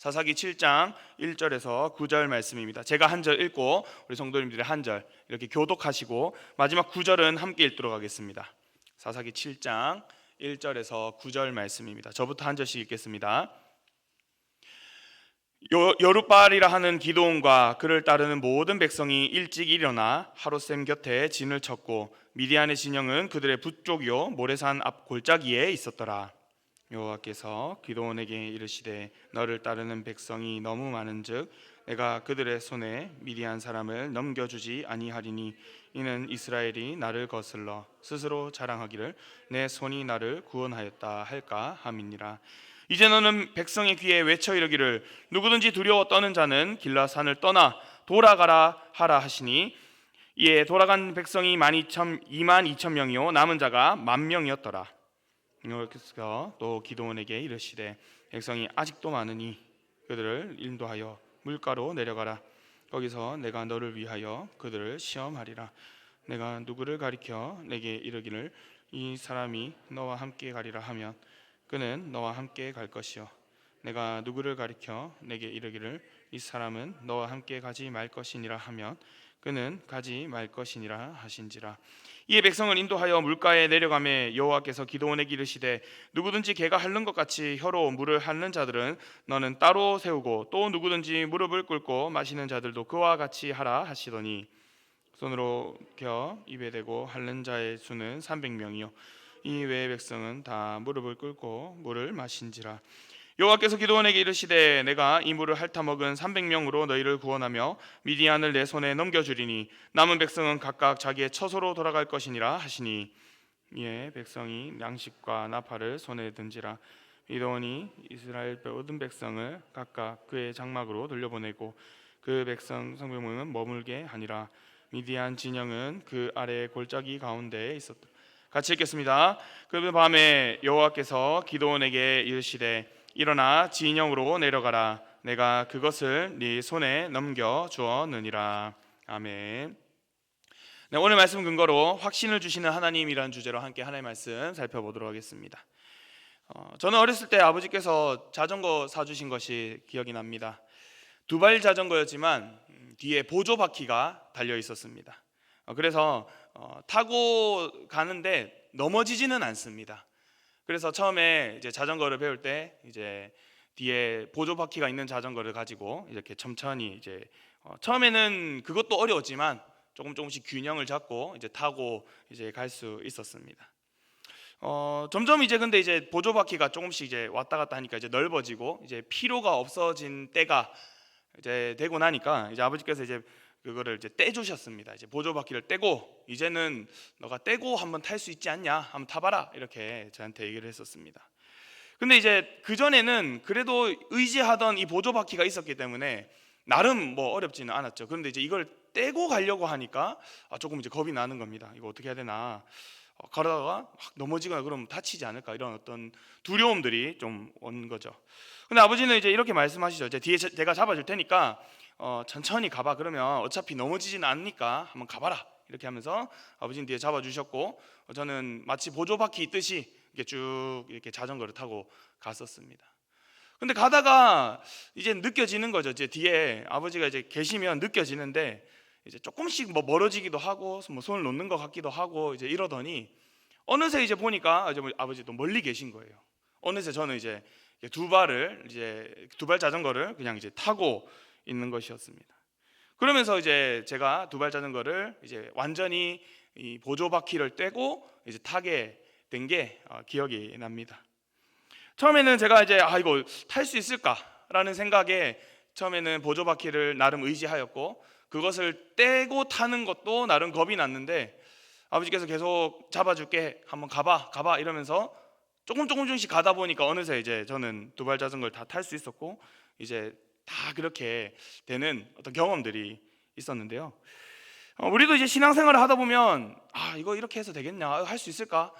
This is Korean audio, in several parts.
사사기 7장 1절에서 9절 말씀입니다. 제가 한 절 읽고 우리 성도님들이 한 절 이렇게 교독하시고 마지막 9절은 함께 읽도록 하겠습니다. 사사기 7장 1절에서 9절 말씀입니다. 저부터 한 절씩 읽겠습니다. 요- 여룻바알이라 하는 기도원과 그를 따르는 모든 백성이 일찍 일어나 하루샘 곁에 진을 쳤고 미디안의 진영은 그들의 북쪽이요 모래산 앞 골짜기에 있었더라. 여호와께서 기도원에게 이르시되 너를 따르는 백성이 너무 많은즉 내가 그들의 손에 미디안 사람을 넘겨주지 아니하리니 이는 이스라엘이 나를 거슬러 스스로 자랑하기를 내 손이 나를 구원하였다 할까 함이니라. 이제 너는 백성의 귀에 외쳐 이르기를 누구든지 두려워 떠는 자는 길라산을 떠나 돌아가라 하라 하시니 이에 돌아간 백성이 만 이천 이만 이천 명이요 남은 자가 만 명이었더라. 여호와께서 또 기도원에게 이르시되 백성이 아직도 많으니 그들을 인도하여 물가로 내려가라. 거기서 내가 너를 위하여 그들을 시험하리라. 내가 누구를 가리켜 내게 이르기를 이 사람이 너와 함께 가리라 하면 그는 너와 함께 갈 것이요 내가 누구를 가리켜 내게 이르기를 이 사람은 너와 함께 가지 말 것이니라 하면 그는 가지 말 것이니라 하신지라. 이에 백성을 인도하여 물가에 내려가매 여호와께서 기도원에게 이르시되 누구든지 개가 핥는 것 같이 혀로 물을 핥는 자들은 너는 따로 세우고 또 누구든지 무릎을 꿇고 마시는 자들도 그와 같이 하라 하시더니. 손으로 겨 입에 대고 핥는 자의 수는 300명이요. 이 외의 백성은 다 무릎을 꿇고 물을 마신지라 여호와께서 기도원에게 이르시되 내가 이 물을 핥아 먹은 300명으로 너희를 구원하며 미디안을 내 손에 넘겨주리니 남은 백성은 각각 자기의 처소로 돌아갈 것이니라 하시니 이에 백성이 양식과 나팔을 손에 든지라 기도원이 이스라엘 모든 백성을 각각 그의 장막으로 돌려보내고 그 백성 성병은 머물게 하니라 미디안 진영은 그 아래 골짜기 가운데에 있었다. 같이 읽겠습니다. 그 밤에 여호와께서 기도원에게 이르시되 일어나 진영으로 내려가라. 내가 그것을 네 손에 넘겨 주었느니라. 아멘. 네, 오늘 말씀 근거로 확신을 주시는 하나님이라는 주제로 함께 하나님의 말씀 살펴보도록 하겠습니다. 어, 저는 어렸을 때 아버지께서 자전거 사주신 것이 기억이 납니다. 두발 자전거였지만 음, 뒤에 보조 바퀴가 달려 있었습니다. 어, 그래서 어, 타고 가는데 넘어지지는 않습니다. 그래서 처음에 이제 자전거를 배울 때 이제 뒤에 보조 바퀴가 있는 자전거를 가지고 이렇게 천천히 이제 어, 처음에는 그것도 어려웠지만 조금 조금씩 균형을 잡고 이제 타고 이제 갈 수 있었습니다. 어, 점점 이제 근데 이제 보조 바퀴가 조금씩 이제 왔다 갔다 하니까 이제 넓어지고 이제 피로가 없어진 때가 이제 되고 나니까 이제 아버지께서 이제 그거를 이제 떼주셨습니다. 이제 보조 바퀴를 떼고 이제는 너가 떼고 한번 탈 수 있지 않냐? 한번 타봐라 이렇게 저한테 얘기를 했었습니다. 근데 이제 그 전에는 그래도 의지하던 이 보조 바퀴가 있었기 때문에 나름 뭐 어렵지는 않았죠. 그런데 이제 이걸 떼고 가려고 하니까 아, 조금 이제 겁이 나는 겁니다. 이거 어떻게 해야 되나? 어, 가다가 확 넘어지거나 그러면 다치지 않을까 이런 어떤 두려움들이 좀 온 거죠. 근데 아버지는 이제 이렇게 말씀하시죠. 이제 뒤에 제- 제가 잡아줄 테니까 어, 천천히 가봐. 그러면 어차피 넘어지지는 않으니까 한번 가봐라. 이렇게 하면서 아버지는 뒤에 잡아주셨고 어, 저는 마치 보조바퀴 있듯이 이렇게 쭉 이렇게 자전거를 타고 갔었습니다. 근데 가다가 이제 느껴지는 거죠. 이제 뒤에 아버지가 이제 계시면 느껴지는데 이제 조금씩 뭐 멀어지기도 하고 뭐 손을 놓는 것 같기도 하고 이제 이러더니 어느새 이제 보니까 뭐 아버지도 멀리 계신 거예요. 어느새 저는 이제 두 발을 이제 두 발 자전거를 그냥 이제 타고 있는 것이었습니다. 그러면서 이제 제가 두 발 자전거를 이제 완전히 이 보조 바퀴를 떼고 이제 타게 된게 어, 기억이 납니다. 처음에는 제가 이제 아 이거 탈 수 있을까라는 생각에 처음에는 보조 바퀴를 나름 의지하였고 그것을 떼고 타는 것도 나름 겁이 났는데 아버지께서 계속 잡아줄게 한번 가봐 가봐 이러면서 조금 조금씩 가다 보니까 어느새 이제 저는 두 발 자전거를 다 탈 수 있었고 이제 다 그렇게 되는 어떤 경험들이 있었는데요. 어, 우리도 이제 신앙생활을 하다 보면 아 이거 이렇게 해서 되겠냐 할 수 있을까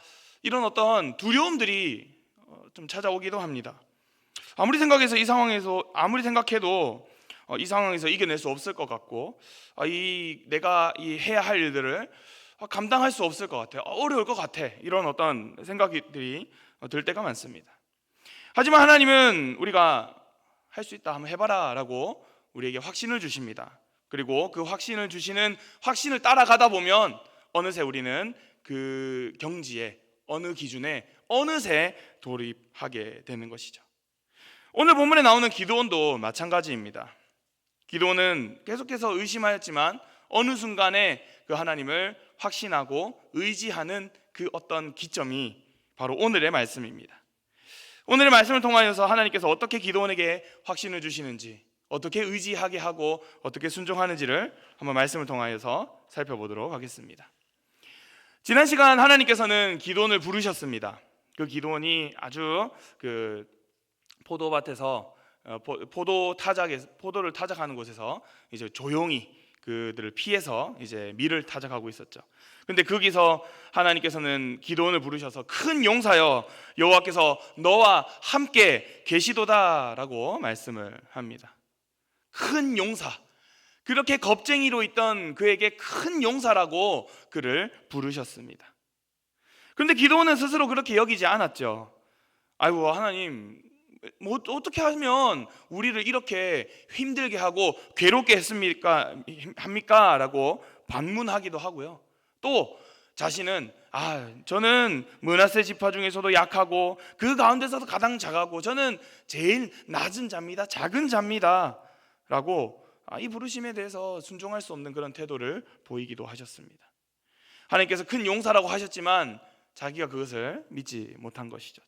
이런 어떤 두려움들이 어, 좀 찾아오기도 합니다. 아무리 생각해서 이 상황에서 아무리 생각해도 어, 이 상황에서 이겨낼 수 없을 것 같고 아, 이 내가 이 해야 할 일들을 아, 감당할 수 없을 것 같아 어, 어려울 것 같아 이런 어떤 생각들이 어, 들 때가 많습니다. 하지만 하나님은 우리가 할 수 있다. 한번 해봐라 라고 우리에게 확신을 주십니다. 그리고 그 확신을 주시는 확신을 따라가다 보면 어느새 우리는 그 경지에 어느 기준에 어느새 돌입하게 되는 것이죠. 오늘 본문에 나오는 기도원도 마찬가지입니다. 기도원은 계속해서 의심하였지만 어느 순간에 그 하나님을 확신하고 의지하는 그 어떤 기점이 바로 오늘의 말씀입니다. 오늘의 말씀을 통하여서 하나님께서 어떻게 기도원에게 확신을 주시는지, 어떻게 의지하게 하고 어떻게 순종하는지를 한번 말씀을 통하여서 살펴보도록 하겠습니다. 지난 시간 하나님께서는 기도원을 부르셨습니다. 그 기도원이 아주 그 포도밭에서 어, 포- 포도 타작에 포도를 타작하는 곳에서 이제 조용히 그들을 피해서 이제 밀을 타작하고 있었죠. 근데 거기서 하나님께서는 기도원을 부르셔서 큰 용사여 여호와께서 너와 함께 계시도다라고 말씀을 합니다. 큰 용사. 그렇게 겁쟁이로 있던 그에게 큰 용사라고 그를 부르셨습니다. 그런데 기도원은 스스로 그렇게 여기지 않았죠. 아이고 하나님 뭐 어떻게 하면 우리를 이렇게 힘들게 하고 괴롭게 했습니까 합니까 라고 반문하기도 하고요. 또 자신은 아 저는 문하세 지파 중에서도 약하고 그 가운데서도 가장 작하고 저는 제일 낮은 자입니다 작은 자입니다 라고 아, 이 부르심에 대해서 순종할 수 없는 그런 태도를 보이기도 하셨습니다. 하나님께서 큰 용사라고 하셨지만 자기가 그것을 믿지 못한 것이죠.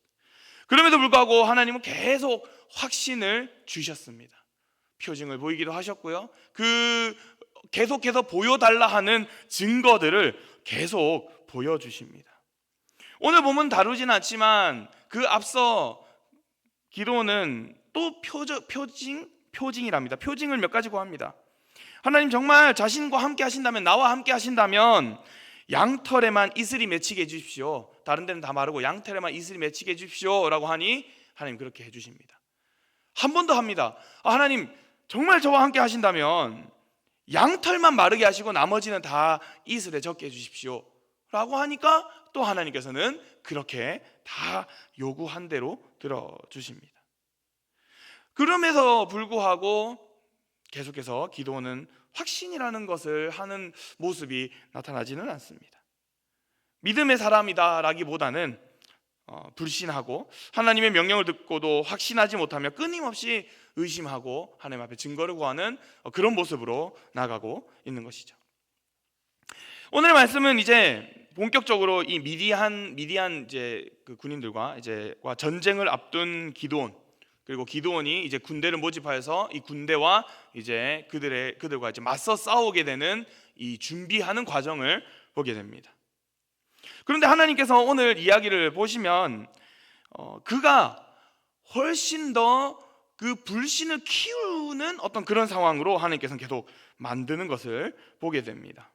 그럼에도 불구하고 하나님은 계속 확신을 주셨습니다. 표징을 보이기도 하셨고요. 그 계속해서 보여달라 하는 증거들을 계속 보여주십니다. 오늘 보면 다루지는 않지만 그 앞서 기도는 또 표저, 표징, 표징이랍니다. 표징을 몇 가지 구합니다. 하나님 정말 자신과 함께 하신다면 나와 함께 하신다면 양털에만 이슬이 맺히게 해주십시오. 다른 데는 다 마르고 양털에만 이슬이 맺히게 해주십시오라고 하니 하나님 그렇게 해주십니다. 한 번 더 합니다. 아, 하나님 정말 저와 함께 하신다면 양털만 마르게 하시고 나머지는 다 이슬에 적게 해주십시오. 라고 하니까 또 하나님께서는 그렇게 다 요구한 대로 들어주십니다. 그럼에도 불구하고 계속해서 기도는 확신이라는 것을 하는 모습이 나타나지는 않습니다. 믿음의 사람이다라기보다는 어, 불신하고 하나님의 명령을 듣고도 확신하지 못하며 끊임없이 의심하고 하나님 앞에 증거를 구하는 어, 그런 모습으로 나가고 있는 것이죠. 오늘 말씀은 이제 본격적으로 이 미디안 미디안 이제 그 군인들과 이제와 전쟁을 앞둔 기도원 그리고 기도원이 이제 군대를 모집하여서 이 군대와 이제 그들의 그들과 이제 맞서 싸우게 되는 이 준비하는 과정을 보게 됩니다. 그런데 하나님께서 오늘 이야기를 보시면 어, 그가 훨씬 더 그 불신을 키우는 어떤 그런 상황으로 하나님께서는 계속 만드는 것을 보게 됩니다.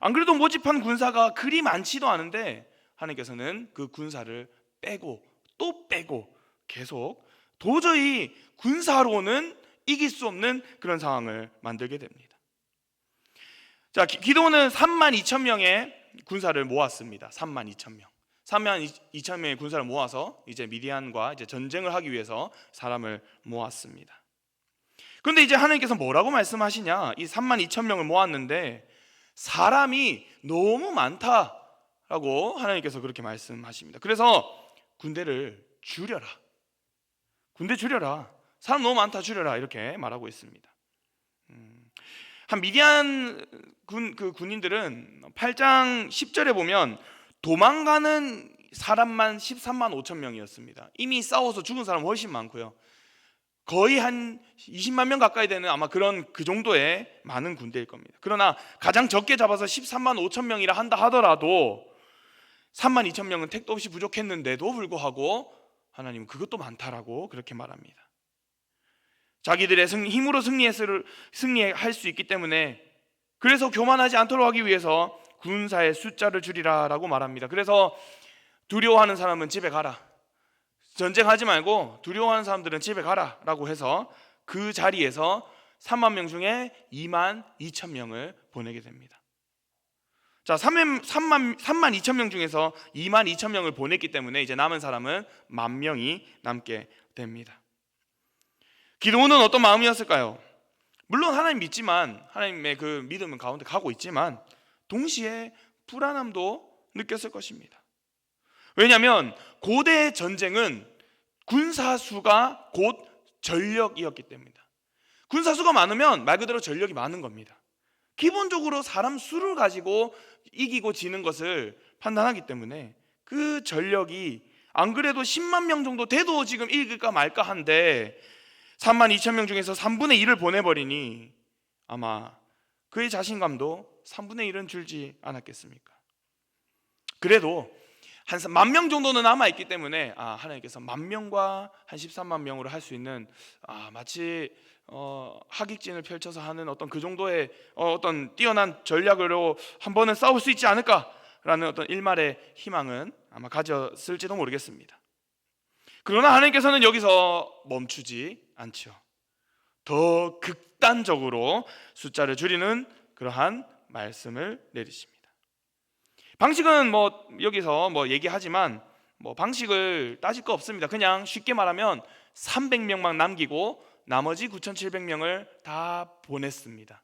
안 그래도 모집한 군사가 그리 많지도 않은데 하나님께서는 그 군사를 빼고 또 빼고 계속 도저히 군사로는 이길 수 없는 그런 상황을 만들게 됩니다. 자, 기- 기도는 3만 2천 명의 군사를 모았습니다. 3만 2천 명. 3만 2천 명의 군사를 모아서 이제 미디안과 이제 전쟁을 하기 위해서 사람을 모았습니다. 그런데 이제 하나님께서 뭐라고 말씀하시냐? 이 3만 2천 명을 모았는데 사람이 너무 많다라고 하나님께서 그렇게 말씀하십니다. 그래서 군대를 줄여라. 군대 줄여라. 사람 너무 많다 줄여라 이렇게 말하고 있습니다. 음, 한 미디안 군 그 군인들은 8장 10절에 보면 도망가는 사람만 13만 5천 명이었습니다. 이미 싸워서 죽은 사람 훨씬 많고요. 거의 한 20만 명 가까이 되는 아마 그런 그 정도의 많은 군대일 겁니다. 그러나 가장 적게 잡아서 13만 5천 명이라 한다 하더라도 3만 2천 명은 택도 없이 부족했는데도 불구하고 하나님은 그것도 많다라고 그렇게 말합니다. 자기들의 승리, 힘으로 승리했을, 승리할 수 있기 때문에 그래서 교만하지 않도록 하기 위해서 군사의 숫자를 줄이라라고 말합니다. 그래서 두려워하는 사람은 집에 가라. 전쟁하지 말고 두려워하는 사람들은 집에 가라라고 해서 그 자리에서 3만 명 중에 2만 2천 명을 보내게 됩니다. 자, 3만, 3만, 3만 2천 명 중에서 2만 2천 명을 보냈기 때문에 이제 남은 사람은 만 명이 남게 됩니다. 기도원은 어떤 마음이었을까요? 물론 하나님 믿지만 하나님의 그 믿음은 가운데 가고 있지만 동시에 불안함도 느꼈을 것입니다. 왜냐하면 고대 전쟁은 군사수가 곧 전력이었기 때문이다. 군사수가 많으면 말 그대로 전력이 많은 겁니다. 기본적으로 사람 수를 가지고 이기고 지는 것을 판단하기 때문에 그 전력이 안 그래도 10만 명 정도 돼도 지금 이길까 말까 한데 3만 2천 명 중에서 3분의 1을 보내버리니 아마 그의 자신감도 3분의 1은 줄지 않았겠습니까? 그래도 한 만 명 정도는 남아 있기 때문에 아, 하나님께서 만 명과 한 13만 명으로 할 수 있는 아, 마치 어, 하객진을 펼쳐서 하는 어떤 그 정도의 어, 어떤 뛰어난 전략으로 한 번은 싸울 수 있지 않을까라는 어떤 일말의 희망은 아마 가졌을지도 모르겠습니다. 그러나 하나님께서는 여기서 멈추지 않죠. 더 극단적으로 숫자를 줄이는 그러한 말씀을 내리십니다. 방식은 뭐 여기서 뭐 얘기하지만 뭐 방식을 따질 거 없습니다. 그냥 쉽게 말하면 300명만 남기고 나머지 9,700명을 다 보냈습니다.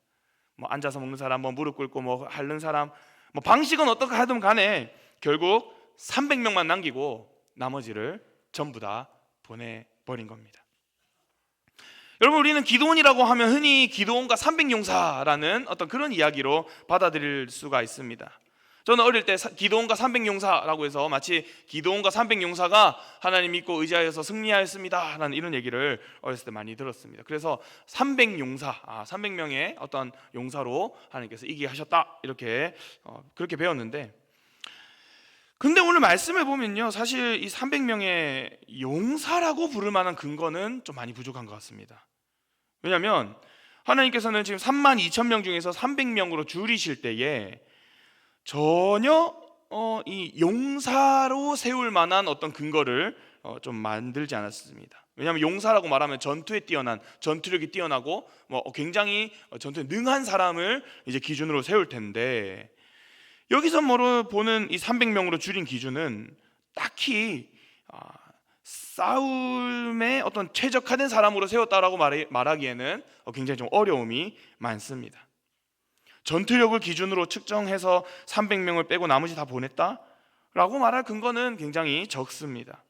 뭐 앉아서 먹는 사람, 뭐 무릎 꿇고 뭐 핥는 사람, 뭐 방식은 어떻게 하든 간에 결국 300명만 남기고 나머지를 전부 다 보내버린 겁니다. 여러분 우리는 기도원이라고 하면 흔히 기도원과 300용사라는 어떤 그런 이야기로 받아들일 수가 있습니다. 저는 어릴 때 사- 기도원과 300용사라고 해서 마치 기도원과 300용사가 하나님 믿고 의지하여서 승리하였습니다 라는 이런 얘기를 어렸을 때 많이 들었습니다. 그래서 300용사, 아, 300명의 어떤 용사로 하나님께서 이기게 하셨다 이렇게 어, 그렇게 배웠는데 근데 오늘 말씀을 보면요. 사실 이 300명의 용사라고 부를 만한 근거는 좀 많이 부족한 것 같습니다. 왜냐하면 하나님께서는 지금 3만 2천 명 중에서 300명으로 줄이실 때에 전혀 어, 이 용사로 세울 만한 어떤 근거를 어, 좀 만들지 않았습니다. 왜냐하면 용사라고 말하면 전투에 뛰어난 전투력이 뛰어나고 뭐 굉장히 전투에 능한 사람을 이제 기준으로 세울 텐데 여기서 뭐로 보는 이 300명으로 줄인 기준은 딱히 아, 싸움에 어떤 최적화된 사람으로 세웠다라고 말하기에는 어, 굉장히 좀 어려움이 많습니다. 전투력을 기준으로 측정해서 300명을 빼고 나머지 다 보냈다 라고 말할 근거는 굉장히 적습니다.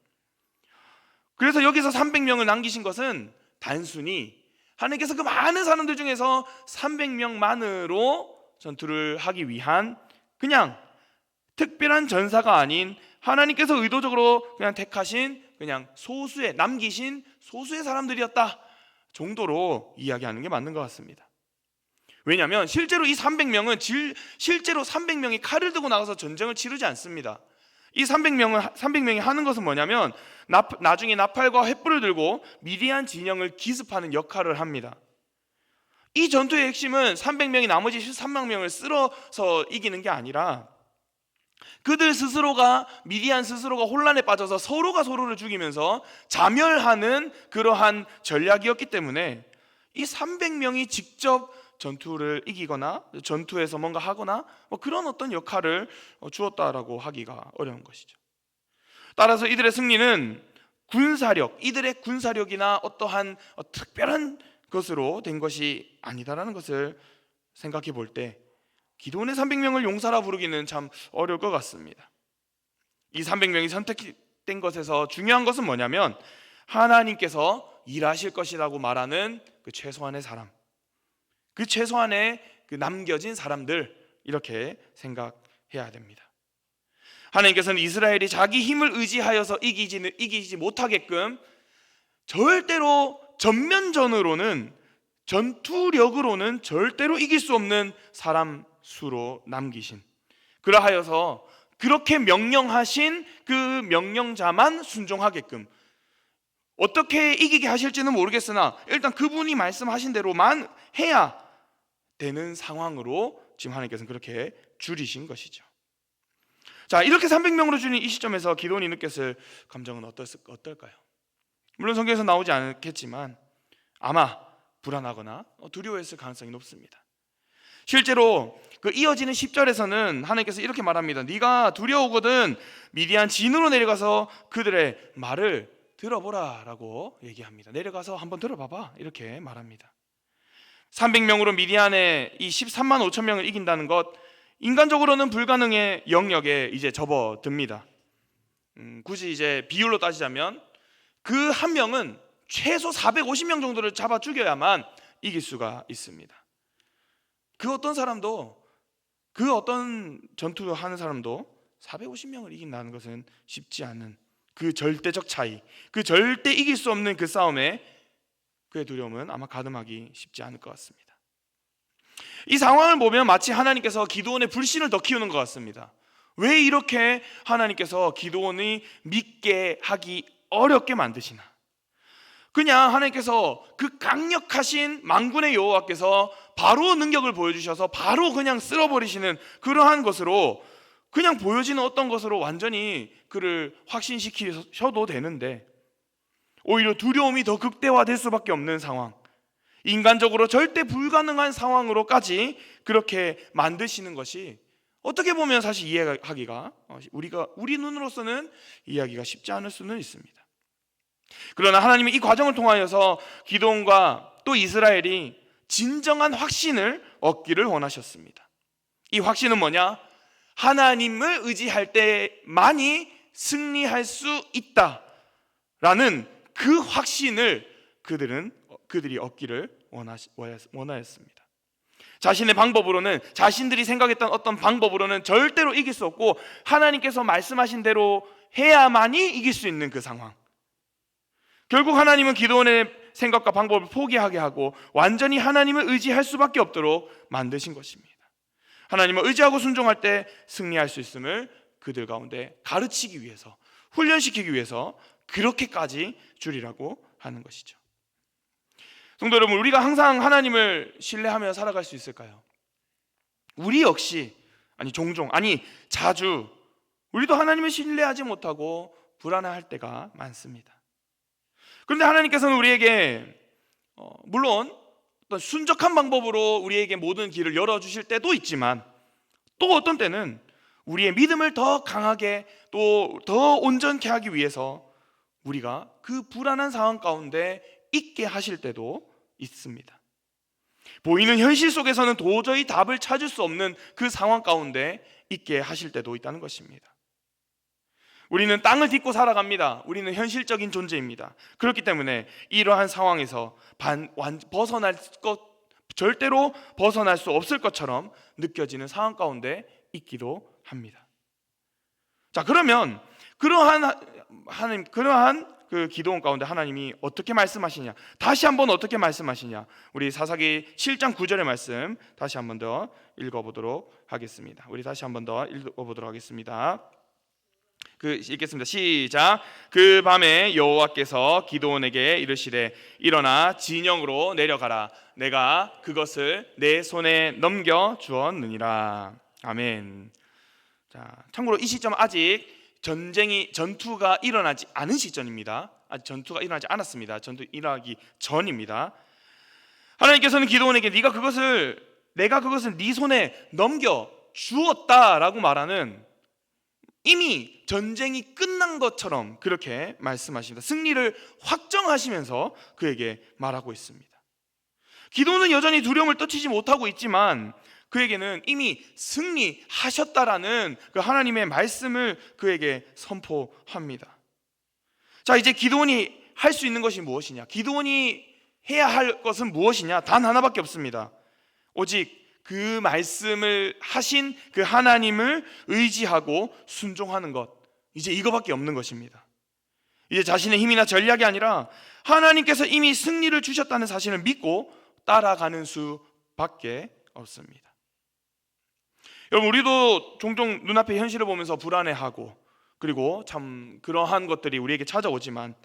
그래서 여기서 300명을 남기신 것은 단순히 하나님께서 그 많은 사람들 중에서 300명만으로 전투를 하기 위한 그냥 특별한 전사가 아닌 하나님께서 의도적으로 그냥 택하신 그냥 소수의 남기신 소수의 사람들이었다 정도로 이야기하는 게 맞는 것 같습니다. 왜냐하면 실제로 이 300명은 실제로 300명이 칼을 들고 나가서 전쟁을 치르지 않습니다. 이 300명은 300명이 하는 것은 뭐냐면 나, 나중에 나팔과 횃불을 들고 미디안 진영을 기습하는 역할을 합니다. 이 전투의 핵심은 300명이 나머지 13만 명을 쓸어서 이기는 게 아니라 그들 스스로가 미디안 스스로가 혼란에 빠져서 서로가 서로를 죽이면서 자멸하는 그러한 전략이었기 때문에 이 300명이 직접 전투를 이기거나 전투에서 뭔가 하거나 뭐 그런 어떤 역할을 주었다라고 하기가 어려운 것이죠. 따라서 이들의 승리는 군사력, 이들의 군사력이나 어떠한 특별한 것으로 된 것이 아니다라는 것을 생각해 볼 때 기도원의 300명을 용사라 부르기는 참 어려울 것 같습니다. 이 300명이 선택된 것에서 중요한 것은 뭐냐면 하나님께서 일하실 것이라고 말하는 그 최소한의 사람, 그 최소한의 그 남겨진 사람들 이렇게 생각해야 됩니다. 하나님께서는 이스라엘이 자기 힘을 의지하여서 이기지, 이기지 못하게끔 절대로 전면전으로는 전투력으로는 절대로 이길 수 없는 사람 수로 남기신 그러하여서 그렇게 명령하신 그 명령자만 순종하게끔 어떻게 이기게 하실지는 모르겠으나 일단 그분이 말씀하신 대로만 해야 되는 상황으로 지금 하나님께서는 그렇게 줄이신 것이죠. 자 이렇게 300명으로 줄인 이 시점에서 기도원이 느꼈을 감정은 어떨까요? 물론 성경에서 나오지 않겠지만 아마 불안하거나 두려워했을 가능성이 높습니다. 실제로 그 이어지는 10절에서는 하나님께서 이렇게 말합니다. 네가 두려우거든 미디안 진으로 내려가서 그들의 말을 들어보라라고 얘기합니다. 내려가서 한번 들어봐봐 이렇게 말합니다. 300명으로 미디안의 이 13만 5천 명을 이긴다는 것 인간적으로는 불가능의 영역에 이제 접어듭니다. 음, 굳이 이제 비율로 따지자면 그 한 명은 최소 450명 정도를 잡아 죽여야만 이길 수가 있습니다. 그 어떤 사람도 그 어떤 전투를 하는 사람도 450명을 이긴다는 것은 쉽지 않은 그 절대적 차이, 그 절대 이길 수 없는 그 싸움에 그의 두려움은 아마 가늠하기 쉽지 않을 것 같습니다. 이 상황을 보면 마치 하나님께서 기도원의 불신을 더 키우는 것 같습니다. 왜 이렇게 하나님께서 기도원이 믿게 하기 어렵게 만드시나? 그냥 하나님께서 그 강력하신 망군의 여호와께서 바로 능력을 보여주셔서 바로 그냥 쓸어버리시는 그러한 것으로 그냥 보여지는 어떤 것으로 완전히 그를 확신시키셔도 되는데 오히려 두려움이 더 극대화될 수밖에 없는 상황. 인간적으로 절대 불가능한 상황으로까지 그렇게 만드시는 것이 어떻게 보면 사실 이해하기가 어, 우리가 우리 눈으로서는 이해하기가 쉽지 않을 수는 있습니다. 그러나 하나님이 이 과정을 통하여서 기도원과 또 이스라엘이 진정한 확신을 얻기를 원하셨습니다. 이 확신은 뭐냐? 하나님을 의지할 때만이 승리할 수 있다라는 그 확신을 그들은 그들이 얻기를 원하였습니다. 자신의 방법으로는 자신들이 생각했던 어떤 방법으로는 절대로 이길 수 없고 하나님께서 말씀하신 대로 해야만이 이길 수 있는 그 상황. 결국 하나님은 기도원의 생각과 방법을 포기하게 하고 완전히 하나님을 의지할 수밖에 없도록 만드신 것입니다. 하나님을 의지하고 순종할 때 승리할 수 있음을 그들 가운데 가르치기 위해서 훈련시키기 위해서 그렇게까지 줄이라고 하는 것이죠. 성도 여러분, 우리가 항상 하나님을 신뢰하며 살아갈 수 있을까요? 우리 역시 아니 종종 아니 자주 우리도 하나님을 신뢰하지 못하고 불안해할 때가 많습니다. 그런데 하나님께서는 우리에게 어, 물론 어떤 순적한 방법으로 우리에게 모든 길을 열어 주실 때도 있지만 또 어떤 때는 우리의 믿음을 더 강하게 또 더 온전케 하기 위해서 우리가 그 불안한 상황 가운데 있게 하실 때도 있습니다. 보이는 현실 속에서는 도저히 답을 찾을 수 없는 그 상황 가운데 있게 하실 때도 있다는 것입니다. 우리는 땅을 딛고 살아갑니다. 우리는 현실적인 존재입니다. 그렇기 때문에 이러한 상황에서 반, 완, 벗어날 것 절대로 벗어날 수 없을 것처럼 느껴지는 상황 가운데 있기도 합니다. 자, 그러면 그러한 하나님 그러한 그 기도원 가운데 하나님이 어떻게 말씀하시냐? 다시 한번 어떻게 말씀하시냐? 우리 사사기 7장 9절의 말씀 다시 한번 더 읽어 보도록 하겠습니다. 우리 다시 한번 더 읽어 보도록 하겠습니다. 그 읽겠습니다. 시작. 그 밤에 여호와께서 기도원에게 이르시되 일어나 진영으로 내려가라. 내가 그것을 내 손에 넘겨 주었느니라. 아멘. 자, 참고로 이 시점 아직 전쟁이 전투가 일어나지 않은 시점입니다. 아직 전투가 일어나지 않았습니다. 전투 일어나기 전입니다. 하나님께서는 기도원에게 네가 그것을 내가 그것을 네 손에 넘겨 주었다라고 말하는 이미 전쟁이 끝난 것처럼 그렇게 말씀하십니다. 승리를 확정하시면서 그에게 말하고 있습니다. 기도는 여전히 두려움을 떨치지 못하고 있지만 그에게는 이미 승리하셨다라는 그 하나님의 말씀을 그에게 선포합니다. 자, 이제 기도원이 할 수 있는 것이 무엇이냐? 기도원이 해야 할 것은 무엇이냐? 단 하나밖에 없습니다. 오직 그 말씀을 하신 그 하나님을 의지하고 순종하는 것. 이제 이거밖에 없는 것입니다. 이제 자신의 힘이나 전략이 아니라 하나님께서 이미 승리를 주셨다는 사실을 믿고 따라가는 수밖에 없습니다. 여러분, 우리도 종종 눈앞의 현실을 보면서 불안해하고 그리고 참 그러한 것들이 우리에게 찾아오지만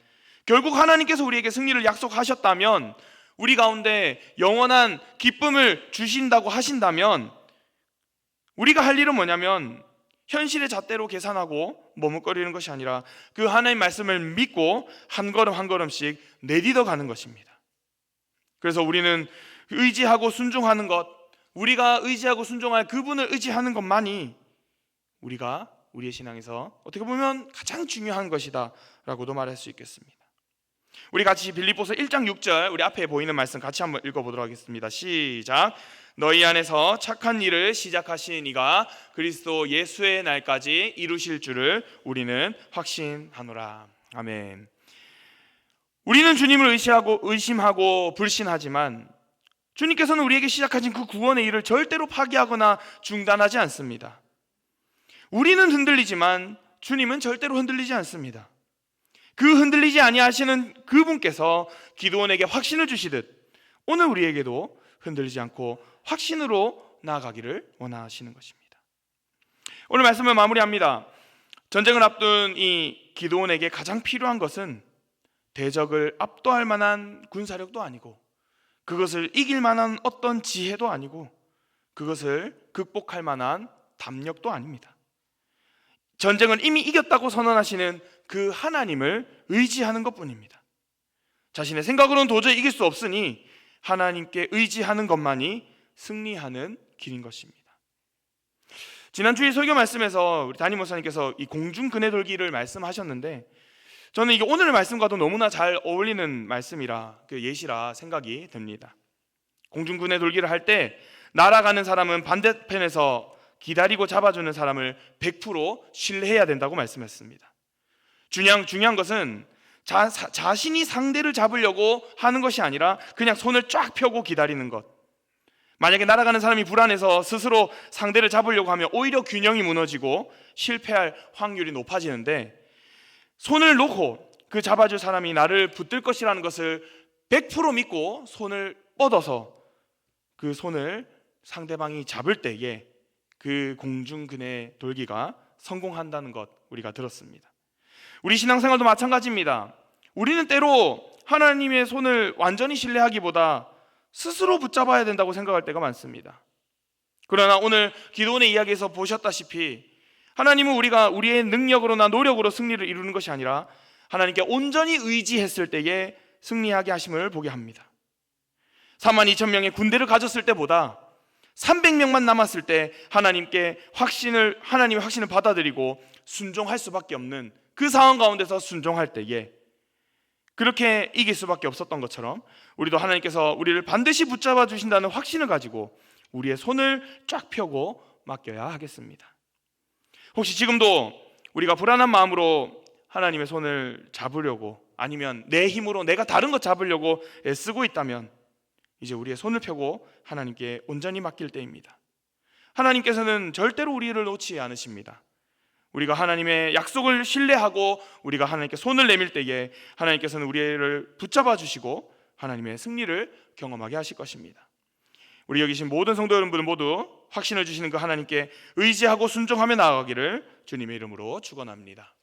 결국 하나님께서 우리에게 승리를 약속하셨다면 우리 가운데 영원한 기쁨을 주신다고 하신다면 우리가 할 일은 뭐냐면 현실의 잣대로 계산하고 머뭇거리는 것이 아니라 그 하나님 말씀을 믿고 한 걸음 한 걸음씩 내딛어 가는 것입니다. 그래서 우리는 의지하고 순종하는 것, 우리가 의지하고 순종할 그분을 의지하는 것만이 우리가 우리의 신앙에서 어떻게 보면 가장 중요한 것이다라고도 말할 수 있겠습니다. 우리 같이 빌립보서 1장 6절 우리 앞에 보이는 말씀 같이 한번 읽어보도록 하겠습니다. 시작. 너희 안에서 착한 일을 시작하신 이가 그리스도 예수의 날까지 이루실 줄을 우리는 확신하노라. 아멘. 우리는 주님을 의시하고 의심하고 불신하지만 주님께서는 우리에게 시작하신 그 구원의 일을 절대로 파기하거나 중단하지 않습니다. 우리는 흔들리지만 주님은 절대로 흔들리지 않습니다. 그 흔들리지 아니하시는 그분께서 기도원에게 확신을 주시듯 오늘 우리에게도 흔들리지 않고 확신으로 나아가기를 원하시는 것입니다. 오늘 말씀을 마무리합니다. 전쟁을 앞둔 이 기도원에게 가장 필요한 것은 대적을 압도할 만한 군사력도 아니고 그것을 이길 만한 어떤 지혜도 아니고 그것을 극복할 만한 담력도 아닙니다. 전쟁을 이미 이겼다고 선언하시는 그 하나님을 의지하는 것 뿐입니다. 자신의 생각으로는 도저히 이길 수 없으니 하나님께 의지하는 것만이 승리하는 길인 것입니다. 지난주에 설교 말씀에서 우리 담임 목사님께서 이 공중 그네 돌기를 말씀하셨는데 저는 이게 오늘 말씀과도 너무나 잘 어울리는 말씀이라 그 예시라 생각이 듭니다. 공중 그네 돌기를 할 때 날아가는 사람은 반대편에서 기다리고 잡아주는 사람을 100% 신뢰해야 된다고 말씀했습니다. 중요한, 중요한 것은 자, 사, 자신이 상대를 잡으려고 하는 것이 아니라 그냥 손을 쫙 펴고 기다리는 것. 만약에 날아가는 사람이 불안해서 스스로 상대를 잡으려고 하면 오히려 균형이 무너지고 실패할 확률이 높아지는데 손을 놓고 그 잡아줄 사람이 나를 붙들 것이라는 것을 100% 믿고 손을 뻗어서 그 손을 상대방이 잡을 때에 그 공중근의 돌기가 성공한다는 것 우리가 들었습니다. 우리 신앙생활도 마찬가지입니다. 우리는 때로 하나님의 손을 완전히 신뢰하기보다 스스로 붙잡아야 된다고 생각할 때가 많습니다. 그러나 오늘 기도원의 이야기에서 보셨다시피 하나님은 우리가 우리의 능력으로나 노력으로 승리를 이루는 것이 아니라 하나님께 온전히 의지했을 때에 승리하게 하심을 보게 합니다. 4만 2천 명의 군대를 가졌을 때보다 300명만 남았을 때 하나님께 확신을 하나님의 확신을 받아들이고 순종할 수밖에 없는 그 상황 가운데서 순종할 때에 그렇게 이길 수밖에 없었던 것처럼 우리도 하나님께서 우리를 반드시 붙잡아 주신다는 확신을 가지고 우리의 손을 쫙 펴고 맡겨야 하겠습니다. 혹시 지금도 우리가 불안한 마음으로 하나님의 손을 잡으려고 아니면 내 힘으로 내가 다른 것 잡으려고 애쓰고 있다면 이제 우리의 손을 펴고 하나님께 온전히 맡길 때입니다. 하나님께서는 절대로 우리를 놓지 않으십니다. 우리가 하나님의 약속을 신뢰하고 우리가 하나님께 손을 내밀 때에 하나님께서는 우리를 붙잡아 주시고 하나님의 승리를 경험하게 하실 것입니다. 우리 여기 계신 모든 성도 여러분들 모두 확신을 주시는 그 하나님께 의지하고 순종하며 나아가기를 주님의 이름으로 축원합니다.